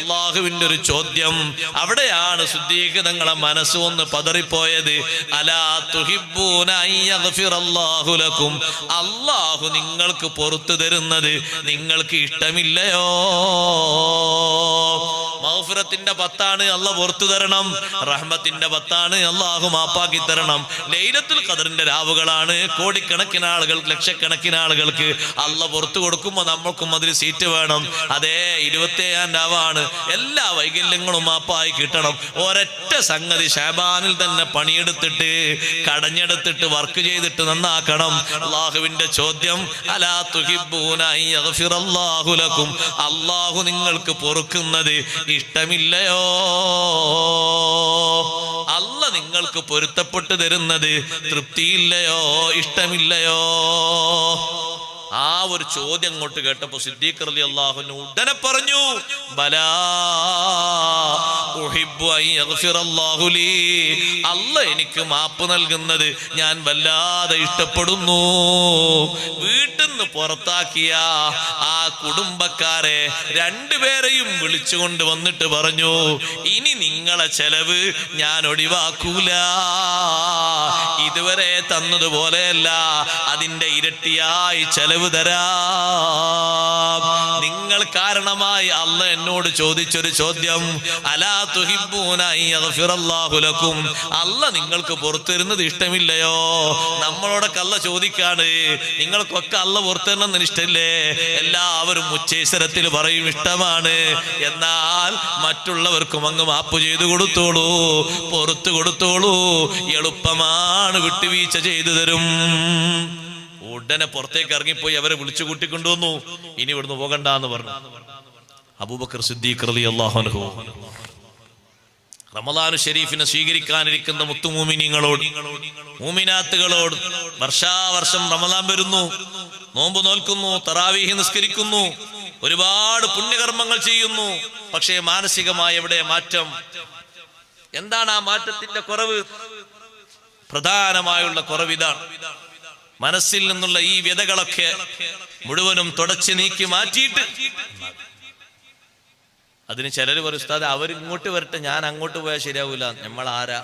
അള്ളാഹുവിന്റെ ഒരു ചോദ്യം. അവിടെയാണ് ശുദ്ധീകൃതങ്ങളെ മനസ്സ് ഒന്ന് പതറിപ്പോയത്. അലാ തുഹിബ്ബൂന അൻ ലക്കും. അള്ളാഹു നിങ്ങൾക്ക് പുറത്തു തരുന്നത് നിങ്ങൾക്ക് ഇഷ്ടമില്ലയോ? മൗഫിറത്തിന്റെ പത്താണ് അല്ല പുറത്തു തരണം. റഹ്മത്തിന്റെ പത്താണ് അള്ളാഹു മാപ്പാക്കി തരണം. ലൈലത്തുൽ ഖദറിന്റെ രാവുകളാണ് കോടിക്കണക്കിന് ആളുകൾ ലക്ഷക്കണക്കിന് ആളുകൾക്ക് അല്ല പുറത്തു കൊടുക്കുമ്പോൾ നമ്മൾക്കും അതിൽ സീറ്റ് വേണം. അതേ ഇരുപത്തേഴാം രാവാണ്. എല്ലാ വൈകല്യങ്ങളും മാപ്പായി കിട്ടണം. ഒരൊറ്റ സംഗതി ഷാബാനിൽ തന്നെ പണിയെടുത്തിട്ട് കടഞ്ഞെടുത്തിട്ട് വർക്ക് ചെയ്തിട്ട് നന്നാക്കണം. അള്ളാഹുവിന്റെ ചോദ്യം അലാ അള്ളാഹു നിങ്ങൾക്ക് പൊറുക്കുന്നത് ഇഷ്ടമില്ലയോ? അല്ല നിങ്ങൾക്ക് പൊരുത്തപ്പെട്ടു തരുന്നത് തൃപ്തിയില്ലയോ? ഇഷ്ടമില്ലയോ? ആ ഒരു ചോദ്യം അങ്ങോട്ട് കേട്ടപ്പോ സിദ്ദീഖ് അലി അള്ളാഹുനു ഉടനെ പറഞ്ഞു അല്ല എനിക്ക് മാപ്പ് നൽകുന്നത് ഞാൻ വല്ലാതെ ഇഷ്ടപ്പെടുന്നു. വീട്ടിൽ നിന്ന് പുറത്താക്കിയ ആ കുടുംബക്കാരെ രണ്ടുപേരെയും വിളിച്ചുകൊണ്ട് വന്നിട്ട് പറഞ്ഞു ഇനി നിങ്ങളെ ചെലവ് ഞാൻ ഒഴിവാക്കൂല. ഇതുവരെ തന്നതുപോലെയല്ല. അതിന്റെ ഇരട്ടിയായി ചെലവ് തരാം. കാരണമായി അല്ല എന്നോട് ചോദിച്ചൊരു ചോദ്യം. അലാ തുഹിബൂനായിക്കും അല്ല നിങ്ങൾക്ക് പുറത്തുവരുന്നത് ഇഷ്ടമില്ലയോ? നമ്മളോടൊക്കെ അല്ല ചോദിക്കാണ്. നിങ്ങൾക്കൊക്കെ അല്ല പുറത്തുവരണമെന്ന് ഇഷ്ടമില്ലേ? എല്ലാവരും ഉച്ചേശ്വരത്തിൽ പറയും ഇഷ്ടമാണ്. എന്നാൽ മറ്റുള്ളവർക്കും അങ്ങ് മാപ്പ് ചെയ്തു കൊടുത്തോളൂ. പുറത്തു കൊടുത്തോളൂ. എളുപ്പമാണ് വിട്ടുവീഴ്ച ചെയ്തു തരും. ഉടനെ പുറത്തേക്ക് ഇറങ്ങിപ്പോയി അവരെ വിളിച്ചു കൂട്ടിക്കൊണ്ടുവന്നു. ഇനി ഇവിടുന്ന് പോകണ്ട എന്ന് പറഞ്ഞു. അബൂബക്കർ സിദ്ദീഖ് റളി അള്ളാഹുനഹു റമദാനു ഷെരീഫിനെ സ്വീകരിക്കാനിരിക്കുന്ന മുത്തുമൂമിനിങ്ങളോട് മൂമിനാത്തുകളോട് വർഷാവർഷം റമദാൻ വരുന്നു. നോമ്പ് നോൽക്കുന്നു തറാവീഹി നിസ്കരിക്കുന്നു ഒരുപാട് പുണ്യകർമ്മങ്ങൾ ചെയ്യുന്നു. പക്ഷേ മാനസികമായ എവിടെ മാറ്റം? എന്താണ് ആ മാറ്റത്തിന്റെ കുറവ്? പ്രധാനമായുള്ള കുറവിതാണ്. മനസ്സിൽ നിന്നുള്ള ഈ വ്യതകളൊക്കെ മുഴുവനും തുടച്ചു നീക്കി മാറ്റിയിട്ട് അതിന് ചിലർ പറയും അവരിങ്ങോട്ട് വരട്ടെ ഞാൻ അങ്ങോട്ട് പോയാൽ ശരിയാവൂല. നമ്മൾ ആരാ